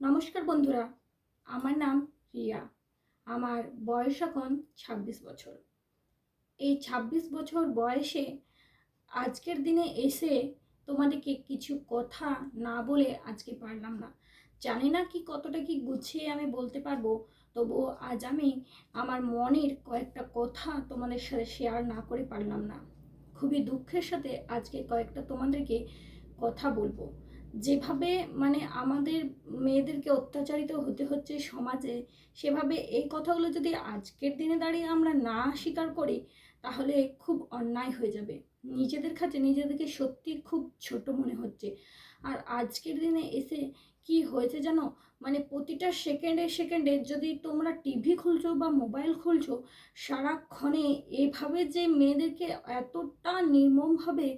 নমস্কার বন্ধুরা, আমার নাম রিয়া। আমার বয়স এখন ছাব্বিশ বছর। এই ছাব্বিশ বছর বয়সে আজকের দিনে এসে তোমাদেরকে কিছু কথা না বলে আজকে পারলাম না। জানি না কি কতটা কি গুছিয়ে আমি বলতে পারব, তবুও আজ আমি আমার মনের কয়েকটা কথা তোমাদের সাথে শেয়ার না করে পারলাম না। খুবই দুঃখের সাথে আজকে কয়েকটা তোমাদেরকে কথা বলব। যেভাবে মানে আমাদের মেয়েদেরকে অত্যাচারিত হতে হচ্ছে সমাজে, সেভাবে এই কথাগুলো যদি আজকের দিনে দাঁড়িয়ে আমরা না স্বীকার করি তাহলে খুব অন্যায় হয়ে যাবে। নিজেদের কাছে নিজেদেরকে সত্যি খুব ছোট মনে হচ্ছে। আর আজকের দিনে এসে কি হয়েছে জানো? মানে প্রতিটা সেকেন্ডে সেকেন্ডে যদি তোমরা টিভি খুলছো বা মোবাইল খুলছো, সারাক্ষণে এভাবে যে মেয়েদেরকে এতটা নির্মমভাবে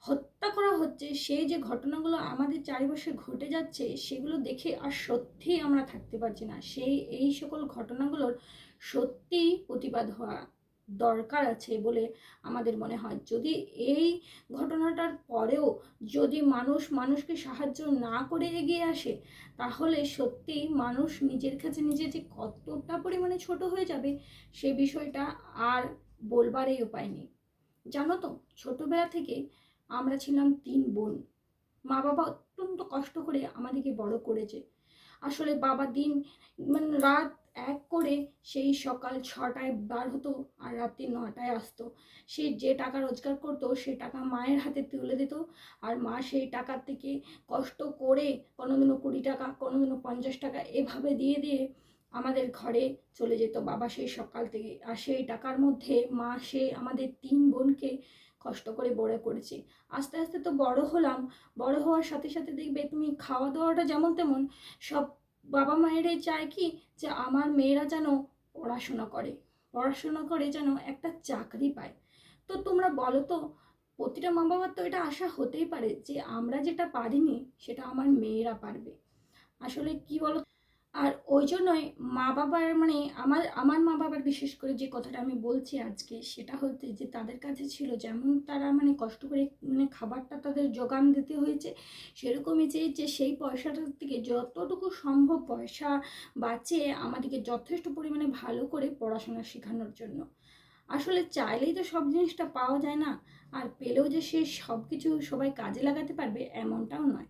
হত্যা করা হচ্ছে, সেই যে ঘটনাগুলো আমাদের চারিপাশে ঘটে যাচ্ছে, সেগুলো দেখে আর সত্যিই আমরা থাকতে পারছি না। সেই, এই সকল ঘটনাগুলোর সত্যিই প্রতিবাদ হওয়া দরকার আছে বলে আমাদের মনে হয়। যদি এই ঘটনাটার পরেও যদি মানুষ মানুষকে সাহায্য না করে এগিয়ে আসে, তাহলে সত্যি মানুষ নিজের কাছে নিজে যে কতটা পরিমাণে ছোট হয়ে যাবে সে বিষয়টা আর বলবারই উপায় নেই। জানো তো, ছোটোবেলা থেকে আমরা ছিলাম তিন বোন। মা বাবা অত্যন্ত কষ্ট করে আমাদেরকে বড় করেছে। আসলে বাবা দিন মানে রাত এক করে সেই সকাল ছটায় বার হতো আর রাত্রি নটায় আসতো। সে যে টাকা রোজগার করতো, সে টাকা মায়ের হাতে তুলে দিত আর মা সেই টাকার থেকে কষ্ট করে কোনোদিনও কুড়ি টাকা, কোনোদিনও পঞ্চাশ টাকা এভাবে দিয়ে দিয়ে আমাদের ঘরে চলে যেত। বাবা সেই সকাল থেকে, আর সেই টাকার মধ্যে মা, সে আমাদের তিন বোনকে কষ্ট করে বড় করেছে। আস্তে আস্তে তো বড় হলাম। বড় হওয়ার সাথে সাথে দেখবে তুমি খাওয়া দাওয়াটা যেমন তেমন সব বাবা মায়েরাই চায় কি যে আমার মেয়েরা যেন পড়াশোনা করে পড়াশোনা করে যেন একটা চাকরি পায়। তো তোমরা বলো তো, প্রতিটা মা বাবার তো এটা আশা হতেই পারে যে আমরা যেটা পারিনি সেটা আমার মেয়েরা পারবে। আসলে কি বলো? আর ওই জন্যই মা বাবার মানে আমার আমার মা বাবার বিশেষ করে যে কথাটা আমি বলছি আজকে, সেটা হচ্ছে যে তাদের কাছে ছিল যেমন তারা মানে কষ্ট করে মানে খাবারটা তাদের যোগান দিতে হয়েছে, সেরকমই যে সেই পয়সাটার থেকে যতটুকু সম্ভব পয়সা বাঁচিয়ে আমাদেরকে যথেষ্ট পরিমাণে ভালো করে পড়াশোনা শেখানোর জন্য। আসলে চাইলেই তো সব জিনিসটা পাওয়া যায় না, আর পেলেও যে সে সব কিছু সবাই কাজে লাগাতে পারবে এমনটাও নয়।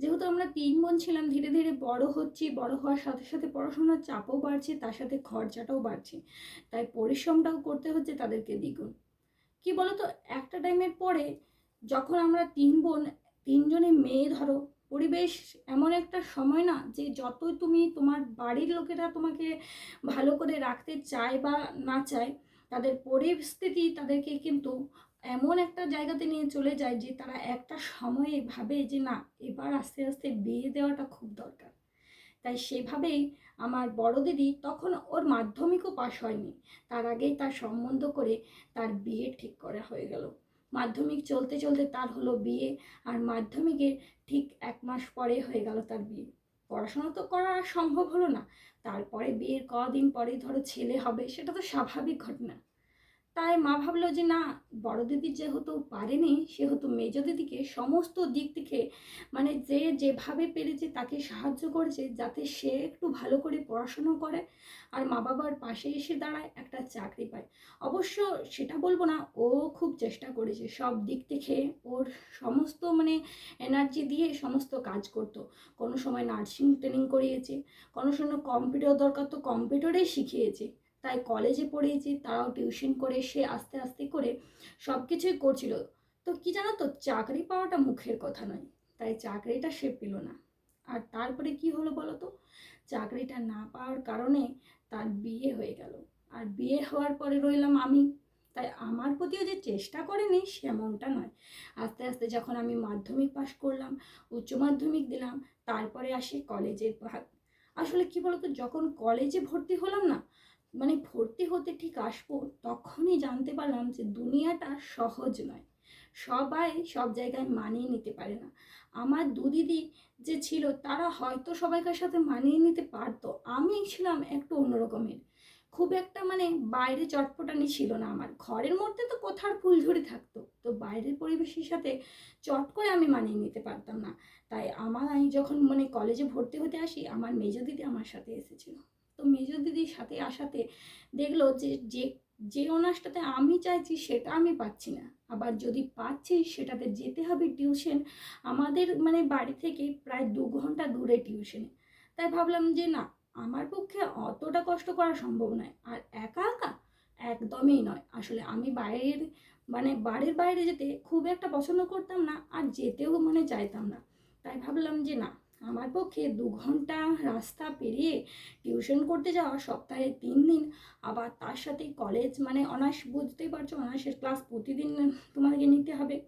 যেহেতু আমরা তিন বোন ছিলাম, ধীরে ধীরে বড় হচ্ছি, বড় হওয়ার সাথে সাথে পড়াশোনার চাপও বাড়ছে, তার সাথে খরচাটাও বাড়ছে। তাই পরিশ্রমটাও করতে হচ্ছে তাদেরকে দ্বিগুণ। কি বলতো, একটা টাইমের পরে যখন আমরা তিন বোন তিনজনে মেয়ে, ধরো, পরিবেশ এমন একটা সময় না যে যত তুমি তোমার বাড়ির লোকেরা তোমাকে ভালো করে রাখতে চায় বা না চায়, তাদের পরিস্থিতি তাদেরকে কিন্তু এমন একটা জায়গাতে নিয়ে চলে যায় যে তারা একটা সময়ে ভাবে যে না, এবার আস্তে আস্তে বিয়ে দেওয়াটা খুব দরকার। তাই সেভাবেই আমার বড় দিদি তখন ওর মাধ্যমিকও পাশ হয়নি। তার আগেই তার সম্বন্ধ করে তার বিয়ে ঠিক করা হয়ে গেল। মাধ্যমিক চলতে চলতে তার হলো বিয়ে আর মাধ্যমিকের ঠিক এক মাস পরে হয়ে গেল তার বিয়ে। পড়াশোনা তো করা সম্ভব হলো না। তারপরে বিয়ের কদিন পরেই ধরো ছেলে হবে, সেটা তো স্বাভাবিক ঘটনা। তাই মা ভাবলো যে না, বড় দিদি যেহেতু পারেনি, সেহেতু মেজ দিদিকে সমস্ত দিক থেকে মানে যে যেভাবে পেরেছে তাকে সাহায্য করেছে যাতে সে একটু ভালো করে পড়াশুনো করে আর মা বাবার পাশে এসে দাঁড়ায়, একটা চাকরি পায়। অবশ্য সেটা বলব না, ও খুব চেষ্টা করেছে, সব দিক থেকে ওর সমস্ত মানে এনার্জি দিয়ে সমস্ত কাজ করতো। কোনো সময় নার্সিং ট্রেনিং করিয়েছে, কোনো সময় কম্পিউটার দরকার তো কম্পিউটারেই শিখিয়েছে। তাই কলেজে পড়িয়েছি তারাও টিউশন করে, সে আস্তে আস্তে করে সব কিছুই করছিল। তো কি জানো তো, চাকরি পাওয়াটা মুখের কথা নয়, তাই চাকরিটা সে পেল না। আর তারপরে কি হলো বলো তো? চাকরিটা না পাওয়ার কারণে তার বিয়ে হয়ে গেল। আর বিয়ে হওয়ার পরে রইলাম আমি। তাই আমার প্রতিও যে চেষ্টা করেনি, সেমনটা নয়। আস্তে আস্তে যখন আমি মাধ্যমিক পাশ করলাম, উচ্চ মাধ্যমিক দিলাম, তারপরে আসি কলেজের ভাগ আসলে কি বলতো যখন কলেজে ভর্তি হলাম না মানে ভর্তি হতে ঠিক আসব, তখনই জানতে পারলাম যে দুনিয়াটা সহজ নয়। সবাই সব জায়গায় মানিয়ে নিতে পারে না। আমার দু দিদি যে ছিল, তারা হয়তো সবাইকার সাথে মানিয়ে নিতে পারতো। আমি ছিলাম একটু অন্যরকমের। খুব একটা মানে বাইরে চটপটানি ছিল না আমার। ঘরের মধ্যে তো কোথার ফুলঝুরি থাকতো। তো বাইরের পরিবেশের সাথে চট করে আমি মানিয়ে নিতে পারতাম না। তাই আমার আমি যখন মানে কলেজে ভর্তি হতে আসি, আমার মেজো দিদি আমার সাথে এসেছিল। তো মেজো দিদির সাথে আসাতে দেখল যে যে যে অনার্সটাতে আমি চাইছি সেটা আমি পাচ্ছি না। আবার যদি পাচ্ছি সেটাতে যেতে হবে টিউশন, আমাদের মানে বাড়ি থেকে প্রায় দু ঘণ্টা দূরে টিউশনে। তাই ভাবলাম যে না, আমার পক্ষে অতটা কষ্ট করা সম্ভব নয়। আর একা একা একদমই নয়। আসলে আমি বাইরের মানে বাড়ির বাইরে যেতে খুব একটা পছন্দ করতাম না আর যেতেও মানে চাইতাম না। তাই ভাবলাম যে না আমার পক্ষে দু ঘণ্টা রাস্তা পেরিয়ে টিউশন করতে যাওয়া সপ্তাহে তিন দিন। আবার তার সাথে কলেজ মানে অনার্স, বুঝতেই পারছ, অনার্সের ক্লাস প্রতিদিন তোমাদেরকে নিতে হবে।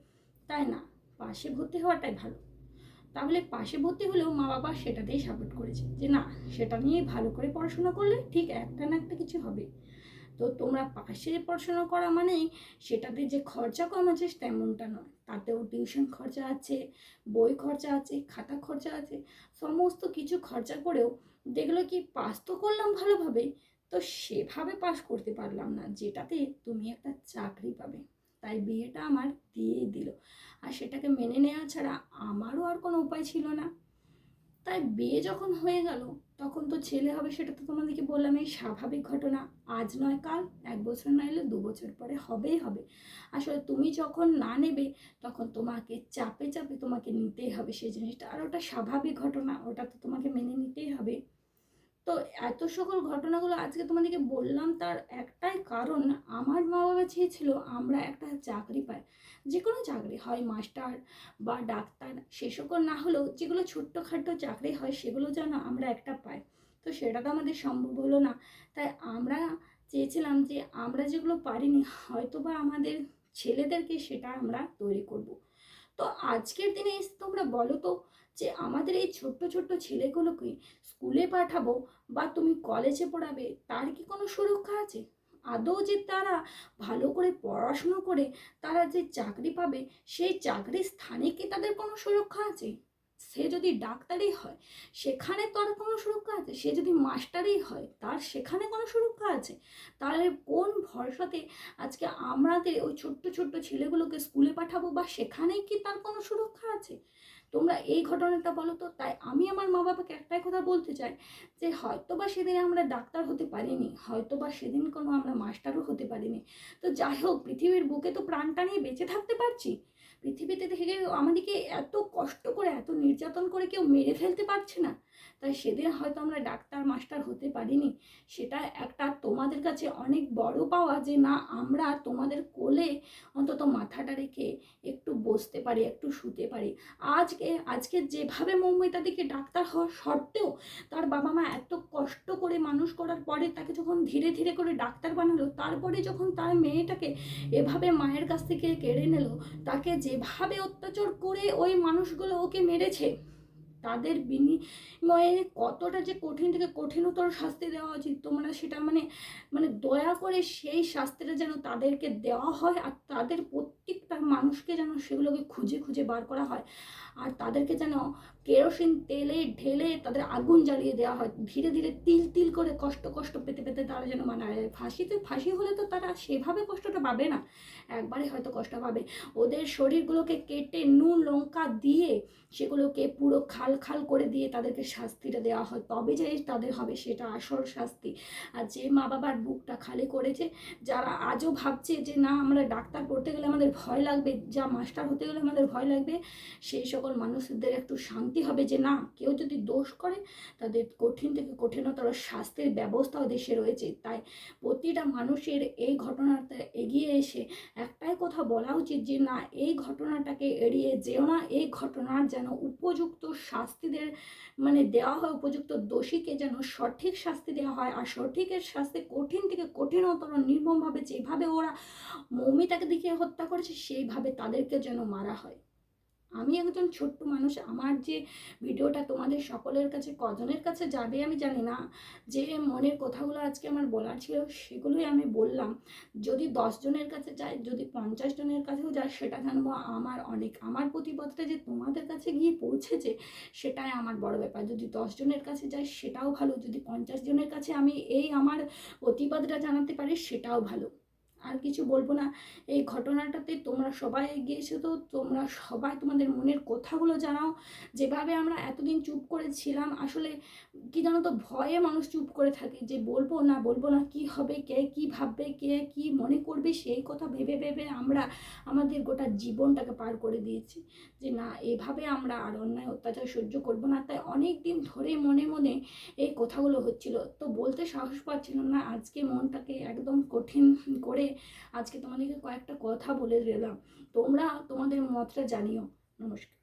তাই না? পাশে ভর্তি হওয়াটাই ভালো। তাহলে পাশে ভর্তি হলেও মা বাবা সেটাতেই সাপোর্ট করেছে যে, না, সেটা নিয়ে ভালো করে পড়াশোনা করলে ঠিক একটা না একটা কিছু হবে। তো তোমরা পাশে পড়াশোনা করা মানেই সেটাতে যে খরচা কম আছে তেমনটা নয়। তাতেও টিউশন খরচা আছে, বই খরচা আছে, খাতা খরচা আছে, সমস্ত কিছু খরচা করেও দেখল কি পাস তো করলাম ভালোভাবে, তো সেভাবে পাস করতে পারলাম না, যেটাতে তুমি একটা চাকরি পাবে। তাই বিয়েটা আমার দিয়েই দিল। আর সেটাকে মেনে নেওয়া ছাড়া আমারও আর কোনো উপায় ছিল না। তাই বিয়ে যখন হয়ে গেল, তখন তো ছেলে হবে সেটা তো তোমাদেরকে বললাম, এই স্বাভাবিক ঘটনা। আজ নয়, কাল, এক বছর না এলে দু বছর পরে হবেই হবে। আসলে তুমি যখন না নেবে, তখন তোমাকে চাপে চাপে তোমাকে নিতেই হবে সেই জিনিসটা। আর ওটা স্বাভাবিক ঘটনা, ওটা তো তোমাকে মেনে নিতেই হবে। তো এত সকল ঘটনাগুলো আজকে তোমাদেরকে বললাম, তার একটাই কারণ আমার মা বাবা চেয়েছিল আমরা একটা চাকরি পাই। যে কোনো চাকরি হয়, মাস্টার বা ডাক্তার, সে সকল না হলেও যেগুলো ছোট্টখাটো চাকরি হয়, সেগুলো যেন আমরা একটা পাই। তো সেটা তো আমাদের সম্ভব হলো না। তাই আমরা চেয়েছিলাম যে আমরা যেগুলো পারিনি হয়তো বা আমাদের ছেলেদেরকে সেটা আমরা তৈরি করব। তো আজকের দিনে তোমরা বলো তো যে আমাদের এই ছোট্ট ছোট্ট ছেলেগুলোকে স্কুলে পাঠাবো বা তুমি কলেজে পড়াবে, তার কি কোনো সুরক্ষা আছে? আদৌ যে তারা ভালো করে পড়াশুনো করে, তারা যে চাকরি পাবে, সেই চাকরির স্থানে কি তাদের কোনো সুরক্ষা আছে? সে যদি ডাক্তারই হয়, সেখানে তার কোনো সুরক্ষা আছে? সে যদি মাস্টারই হয়, তার সেখানে কোনো সুরক্ষা আছে? তাহলে কোন ভরসাতে আজকে আমাদের ওই ছোট্ট ছোট্ট ছেলেগুলোকে স্কুলে পাঠাবো বা সেখানেই কি তার কোনো সুরক্ষা আছে? তোমরা এই ঘটনাটা বলো তো। তাই আমি আমার মা বাবাকে একটাই কথা বলতে চাই যে হয়তো বা সেদিন আমরা ডাক্তার হতে পারিনি হয়তো বা সেদিন কোনো আমরা মাস্টারও হতে পারিনি। তো যাই হোক, পৃথিবীর বুকে তো প্রাণটা নিয়ে বেঁচে থাকতে পারছি। পৃথিবীতে থেকে আমাদেরকে এত কষ্ট করে, এত নির্যাতন করে কেউ মেরে ফেলতে পারছে না। তাই সেদিন হয়তো আমরা ডাক্তার, মাস্টার হতে পারিনি। সেটা একটা তোমাদের কাছে অনেক বড় পাওয়া যে না, আমরা তোমাদের কোলে অন্তত মাথাটা রেখে একটু বসতে পারি, একটু শুতে পারি। আজকে আজকে যেভাবে মৌমিতাদিকে ডাক্তার হওয়ার সত্ত্বেও তার বাবা মা এত কষ্ট করে মানুষ করার পরে তাকে যখন ধীরে ধীরে করে ডাক্তার বানালো, তারপরে যখন তার মেয়েটাকে এভাবে মায়ের কাছ থেকে কেড়ে নিল, তাকে যেভাবে অত্যাচার করে ওই মানুষগুলো ওকে মেরেছে, তাদের বিনিময়ে কতটা যে কঠিন থেকে কঠিনতর শাস্তি দেওয়া উচিত, তোমরা সেটা মানে মানে দয়া করে সেই শাস্তিটা যেন তাদেরকে দেওয়া হয় আর তাদের প্রত্যেকটা মানুষকে যেন সেগুলোকে খুঁজে খুঁজে বার করা হয়। আর তাদেরকে যেন কেরোসিন তেলে ঢেলে তাদের আগুন জ্বালিয়ে দেওয়া হয়। ধীরে ধীরে তিল তিল করে কষ্ট কষ্ট পেতে পেতে তারা যেন মারা যায়। ফাঁসিতে, ফাঁসি হলে তো তারা সেভাবে কষ্টটা পাবে না। একবারে হয়তো কষ্ট পাবে। ওদের শরীরগুলোকে কেটে নুন, লঙ্কা দিয়ে সেগুলোকে পুরো খাল খাল করে দিয়ে তাদেরকে শাস্তিটা দেওয়া হয়। তবে যে তাদের হবে সেটা আসল শাস্তি। আর যে মা বাবার বুকটা খালি করেছে, যারা আজও ভাবছে যে না, আমরা ডাক্তার পড়তে গেলে আমাদের ভয় লাগবে, যা মাস্টার হতে গেলে আমাদের ভয় লাগবে, সেই সকল মানুষদের একটু শান্তি হবে যে না, কেউ যদি দোষ করে, তাদের কঠিন থেকে কঠিনতর শাস্তির ব্যবস্থাও দেশে রয়েছে। তাই প্রতিটা মানুষের এই ঘটনাটা এগিয়ে এসে একটাই কথা বলা উচিত যে না, এই ঘটনাটাকে এড়িয়ে যেও না। এই ঘটনার যেন উপযুক্ত শাস্তিদের মানে দেওয়া হয়, উপযুক্ত দোষীকে যেন সঠিক শাস্তি দেওয়া হয় আর সঠিকের শাস্তি কঠিন থেকে কঠিনতর নির্মমভাবে যেভাবে ওরা মৌমিতাকে দিকে হত্যা করেছে, সেইভাবে তাদেরকে যেন মারা হয়। আমি একজন ছোট্ট মানুষ, আমার যে ভিডিওটা তোমাদের সকলের কাছে, কজনের কাছে যাবে আমি জানি না, যে মনের কথাগুলো আজকে আমার বলার ছিল সেগুলোই আমি বললাম। যদি জনের কাছে যায় যদি পঞ্চাশ জনের কাছেও যায় সেটা জানব আমার অনেক, আমার প্রতিবাদটা যে তোমাদের কাছে গিয়ে পৌঁছেছে, সেটাই আমার বড় ব্যাপার। যদি জনের কাছে যায় সেটাও ভালো। যদি পঞ্চাশ জনের কাছে আমি এই আমার প্রতিবাদটা জানাতে পারি, সেটাও ভালো। আর কিছু বলব না। এই ঘটনাটাতে তোমরা সবাই এগিয়ে এসে তো, তোমরা সবাই তোমাদের মনের কথাগুলো জানাও। যেভাবে আমরা এতদিন চুপ করেছিলাম আসলে কি জানো তো, ভয়ে মানুষ চুপ করে থাকে যে বলব না বলব না কি হবে, কে কি ভাববে, কে কি মনে করবে, সেই কথা ভেবে ভেবে আমরা আমাদের গোটা জীবনটাকে পার করে দিয়েছি। যে না, এভাবে আমরা আর অন্যায় অত্যাচার সহ্য করব না। তাই অনেক দিন ধরে মনে মনে এই কথাগুলো হচ্ছিল। তো বলতে সাহস পাচ্ছিল না। আজকে মনটাকে একদম কঠিন করে আজকে তোমাদেরকে কয়েকটা কথা বলে দিলাম। তোমরা তোমাদের মতটা জানিও। নমস্কার।